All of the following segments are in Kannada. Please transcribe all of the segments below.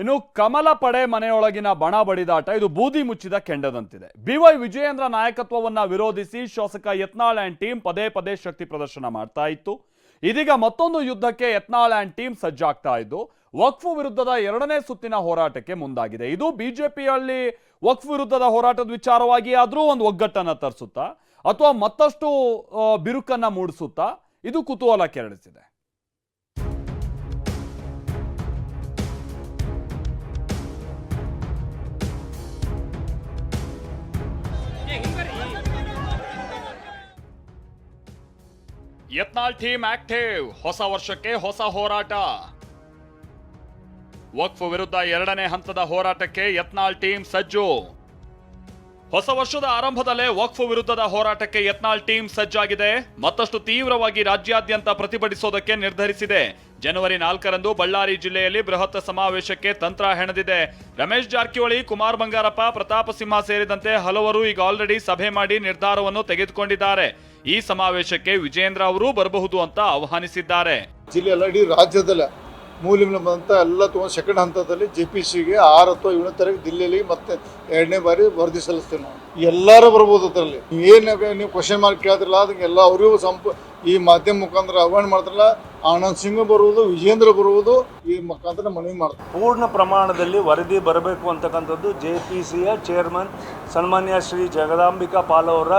ಇನ್ನು ಕಮಲ ಪಡೆ ಮನೆಯೊಳಗಿನ ಬಣ ಬಡಿದಾಟ, ಇದು ಬೂದಿ ಮುಚ್ಚಿದ ಕೆಂಡದಂತಿದೆ. ಬಿವೈ ವಿಜಯೇಂದ್ರ ನಾಯಕತ್ವವನ್ನ ವಿರೋಧಿಸಿ ಶಾಸಕ ಯತ್ನಾಳ್ ಆ್ಯಂಡ್ ಟೀಮ್ ಪದೇ ಪದೇ ಶಕ್ತಿ ಪ್ರದರ್ಶನ ಮಾಡ್ತಾ ಇತ್ತು. ಇದೀಗ ಮತ್ತೊಂದು ಯುದ್ಧಕ್ಕೆ ಯತ್ನಾಳ್ ಆ್ಯಂಡ್ ಟೀಮ್ ಸಜ್ಜಾಗ್ತಾ ಇದ್ದು, ವಕ್ಫ್ ವಿರುದ್ಧದ ಎರಡನೇ ಸುತ್ತಿನ ಹೋರಾಟಕ್ಕೆ ಮುಂದಾಗಿದೆ. ಇದು ಬಿಜೆಪಿಯಲ್ಲಿ ವಕ್ಫ್ ವಿರುದ್ಧದ ಹೋರಾಟದ ವಿಚಾರವಾಗಿ ಆದರೂ ಒಂದು ಒಗ್ಗಟ್ಟನ್ನ ತರಿಸುತ್ತಾ, ಅಥವಾ ಮತ್ತಷ್ಟು ಬಿರುಕನ್ನ ಮೂಡಿಸುತ್ತಾ, ಇದು ಕುತೂಹಲ ಕೆರಳಿಸಿದೆ. Yatnal team active. ಹೊಸ ವರ್ಷಕ್ಕೆ ಹೊಸ ಹೋರಾಟ. ವಕ್ಫ್ ವಿರುದ್ಧ ಎರಡನೇ ಹಂತದ ಹೋರಾಟಕ್ಕೆ ಯತ್ನಾಳ್ ಟೀಮ್ ಸಜ್ಜು. ಹೊಸ ವರ್ಷದ ಆರಂಭದಲ್ಲೇ ವಕ್ಫ್ ವಿರುದ್ಧದ ಹೋರಾಟಕ್ಕೆ ಯತ್ನಾಳ್ ಟೀಮ್ ಸಜ್ಜಾಗಿದೆ. ಮತ್ತಷ್ಟು ತೀವ್ರವಾಗಿ ರಾಜ್ಯಾದ್ಯಂತ ಪ್ರತಿಭಟಿಸೋದಕ್ಕೆ ನಿರ್ಧರಿಸಿದೆ. ಜನವರಿ ನಾಲ್ಕರಂದು ಬಳ್ಳಾರಿ ಜಿಲ್ಲೆಯಲ್ಲಿ ಬೃಹತ್ ಸಮಾವೇಶಕ್ಕೆ ತಂತ್ರ ಹೆಣೆದಿದೆ. ರಮೇಶ್ ಜಾರಕಿಹೊಳಿ, ಕುಮಾರ್ ಬಂಗಾರಪ್ಪ, ಪ್ರತಾಪ ಸಿಂಹ ಸೇರಿದಂತೆ ಹಲವರು ಈಗ ಆಲ್ರೆಡಿ ಸಭೆ ಮಾಡಿ ನಿರ್ಧಾರವನ್ನು ತೆಗೆದುಕೊಂಡಿದ್ದಾರೆ. ಈ ಸಮಾವೇಶಕ್ಕೆ ವಿಜೇಂದ್ರ ಅವರು ಬರಬಹುದು ಅಂತ ಆಹ್ವಾನಿಸಿದ್ದಾರೆ. ಜಿಲ್ಲೆಯಲ್ಲ ರಾಜ್ಯದಲ್ಲ ಮೂಲಿಂದ ಬಂದಂಥ ಎಲ್ಲ ತುಂಬ ಸೆಕೆಂಡ್ ಹಂತದಲ್ಲಿ ಜೆ ಪಿ ಸಿಗೆ ಆರು ಅಥವಾ ಏಳನೇ ತಾರೀಕು ದಿಲ್ಲಿಯಲ್ಲಿ ಮತ್ತೆ ಎರಡನೇ ಬಾರಿ ವರದಿ ಸಲ್ಲಿಸ್ತೇವೆ ನಾವು. ಎಲ್ಲರೂ ಬರ್ಬೋದು ಅದರಲ್ಲಿ. ಏನು ನೀವು ಕ್ವಶನ್ ಮಾರ್ಕ್ ಕೇಳ್ತಿರಲ್ಲ, ಅದಕ್ಕೆ ಎಲ್ಲ ಅವರಿಗೂ ಸಂಪ ಈ ಮಾಧ್ಯಮ ಮುಖಾಂತರ ಆಹ್ವಾನ ಮಾಡ್ತಾರಲ್ಲ. ಆನಂದ್ ಸಿಂಗ್ ಬರುವುದು, ವಿಜೇಂದ್ರ ಬರುವುದು, ಈ ಮುಖಾಂತರ ಮನವಿ ಮಾಡ್ತಾರೆ ಪೂರ್ಣ ಪ್ರಮಾಣದಲ್ಲಿ ವರದಿ ಬರಬೇಕು ಅಂತಕ್ಕಂಥದ್ದು ಜೆ ಪಿ ಸಿಯ ಚೇರ್ಮನ್ ಸನ್ಮಾನ್ಯ ಶ್ರೀ ಜಗದಾಂಬಿಕಾ ಪಾಲ್ ಅವರ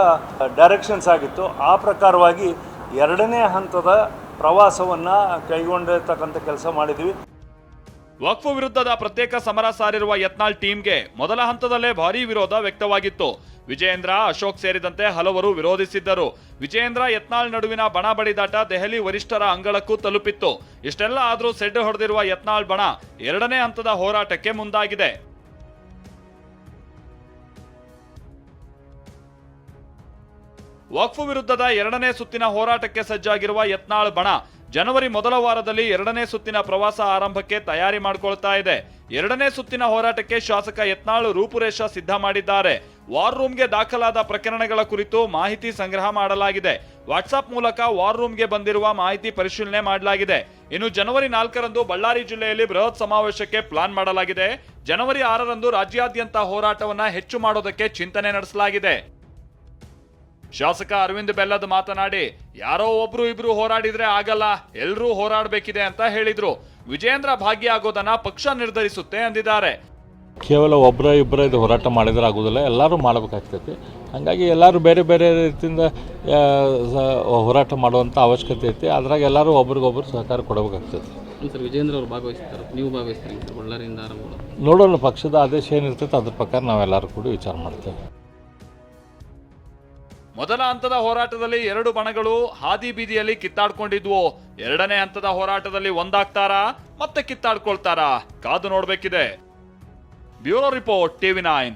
ಡೈರೆಕ್ಷನ್ಸ್ ಆಗಿತ್ತು. ಆ ಪ್ರಕಾರವಾಗಿ ಎರಡನೇ ಹಂತದ ಪ್ರವಾಸವನ್ನು ಕೈಗೊಂಡಿರ್ತಕ್ಕಂಥ ಕೆಲಸ ಮಾಡಿದ್ವಿ. ವಕ್ಫ್ ವಿರುದ್ಧದ ಪ್ರತ್ಯೇಕ ಸಮರ ಸಾರಿರುವ ಯತ್ನಾಳ್ ಟೀಮ್ಗೆ ಮೊದಲ ಹಂತದಲ್ಲೇ ಭಾರೀ ವಿರೋಧ ವ್ಯಕ್ತವಾಗಿತ್ತು. ವಿಜಯೇಂದ್ರ, ಅಶೋಕ್ ಸೇರಿದಂತೆ ಹಲವರು ವಿರೋಧಿಸಿದ್ದರು. ವಿಜಯೇಂದ್ರ, ಯತ್ನಾಳ್ ನಡುವಿನ ಬಣ ಬಡಿದಾಟ ದೆಹಲಿ ವರಿಷ್ಠರ ಅಂಗಳಕ್ಕೂ ತಲುಪಿತ್ತು. ಇಷ್ಟೆಲ್ಲ ಆದರೂ ಸೆಡ್ಡು ಹೊಡೆದಿರುವ ಯತ್ನಾಳ್ ಬಣ ಎರಡನೇ ಹಂತದ ಹೋರಾಟಕ್ಕೆ ಮುಂದಾಗಿದೆ. ವಕ್ಫ್ ವಿರುದ್ಧದ ಎರಡನೇ ಸುತ್ತಿನ ಹೋರಾಟಕ್ಕೆ ಸಜ್ಜಾಗಿರುವ ಯತ್ನಾಳ್ ಬಣ ಜನವರಿ ಮೊದಲ ವಾರದಲ್ಲಿ ಎರಡನೇ ಸುತ್ತಿನ ಪ್ರವಾಸ ಆರಂಭಕ್ಕೆ ತಯಾರಿ ಮಾಡಿಕೊಳ್ತಾ ಇದೆ. ಎರಡನೇ ಸುತ್ತಿನ ಹೋರಾಟಕ್ಕೆ ಶಾಸಕ ಯತ್ನಾಳ್ ರೂಪುರೇಷ ಸಿದ್ಧ ಮಾಡಿದ್ದಾರೆ. ವಾರ್ ರೂಮ್ಗೆ ದಾಖಲಾದ ಪ್ರಕರಣಗಳ ಕುರಿತು ಮಾಹಿತಿ ಸಂಗ್ರಹ ಮಾಡಲಾಗಿದೆ. ವಾಟ್ಸಾಪ್ ಮೂಲಕ ವಾರ್ ರೂಮ್ಗೆ ಬಂದಿರುವ ಮಾಹಿತಿ ಪರಿಶೀಲನೆ ಮಾಡಲಾಗಿದೆ. ಇನ್ನು ಜನವರಿ ನಾಲ್ಕರಂದು ಬಳ್ಳಾರಿ ಜಿಲ್ಲೆಯಲ್ಲಿ ಬೃಹತ್ ಸಮಾವೇಶಕ್ಕೆ ಪ್ಲಾನ್ ಮಾಡಲಾಗಿದೆ. ಜನವರಿ ಆರರಂದು ರಾಜ್ಯಾದ್ಯಂತ ಹೋರಾಟವನ್ನ ಹೆಚ್ಚು ಮಾಡೋದಕ್ಕೆ ಚಿಂತನೆ ನಡೆಸಲಾಗಿದೆ. ಶಾಸಕ ಅರವಿಂದ್ ಬೆಲ್ಲದ್ ಮಾತನಾಡಿ ಯಾರೋ ಒಬ್ರು ಇಬ್ರು ಹೋರಾಡಿದ್ರೆ ಆಗಲ್ಲ ಎಲ್ರೂ ಹೋರಾಡಬೇಕಿದೆ ಅಂತ ಹೇಳಿದ್ರು. ವಿಜೇಂದ್ರ ಭಾಗಿಯಾಗೋದನ್ನ ಪಕ್ಷ ನಿರ್ಧರಿಸುತ್ತೆ ಅಂದಿದ್ದಾರೆ. ಕೇವಲ ಒಬ್ಬರ ಇಬ್ಬರ ಇದು ಹೋರಾಟ ಮಾಡಿದ್ರೆ ಆಗೋದಿಲ್ಲ ಎಲ್ಲರೂ ಮಾಡಬೇಕಾಗ್ತೈತಿ. ಹಾಗಾಗಿ ಎಲ್ಲರೂ ಬೇರೆ ಬೇರೆ ರೀತಿಯಿಂದ ಹೋರಾಟ ಮಾಡುವಂಥ ಅವಶ್ಯಕತೆ ಐತಿ. ಅದ್ರಾಗ ಎಲ್ಲರೂ ಒಬ್ರಿಗೊಬ್ರು ಸಹಕಾರ ಕೊಡಬೇಕಾಗ್ತೈತಿ. ಸರ್ ವಿಜೇಂದ್ರ ಅವರು ಭಾಗವಹಿಸ್ತಾರೆ. ನೀವು ಭಾಗವಹಿಸ್ತೀರಿ ಬಳ್ಳಾರಿಯಿಂದ ನೋಡೋಣ ಪಕ್ಷದ ಆದೇಶ ಏನಿರ್ತೈತೆ ಅದ್ರ ಪ್ರಕಾರ ನಾವೆಲ್ಲರೂ ಕೂಡ ವಿಚಾರ ಮಾಡ್ತೇವೆ. ಮೊದಲ ಹಂತದ ಹೋರಾಟದಲ್ಲಿ ಎರಡು ಬಣಗಳು ಹಾದಿ ಬೀದಿಯಲ್ಲಿ ಕಿತ್ತಾಡ್ಕೊಂಡಿದ್ವು. ಎರಡನೇ ಹಂತದ ಹೋರಾಟದಲ್ಲಿ ಒಂದಾಗ್ತಾರಾ ಮತ್ತೆ ಕಿತ್ತಾಡ್ಕೊಳ್ತಾರಾ? ಕಾದು ನೋಡ್ಬೇಕಿದೆ. Bureau report, TV nine.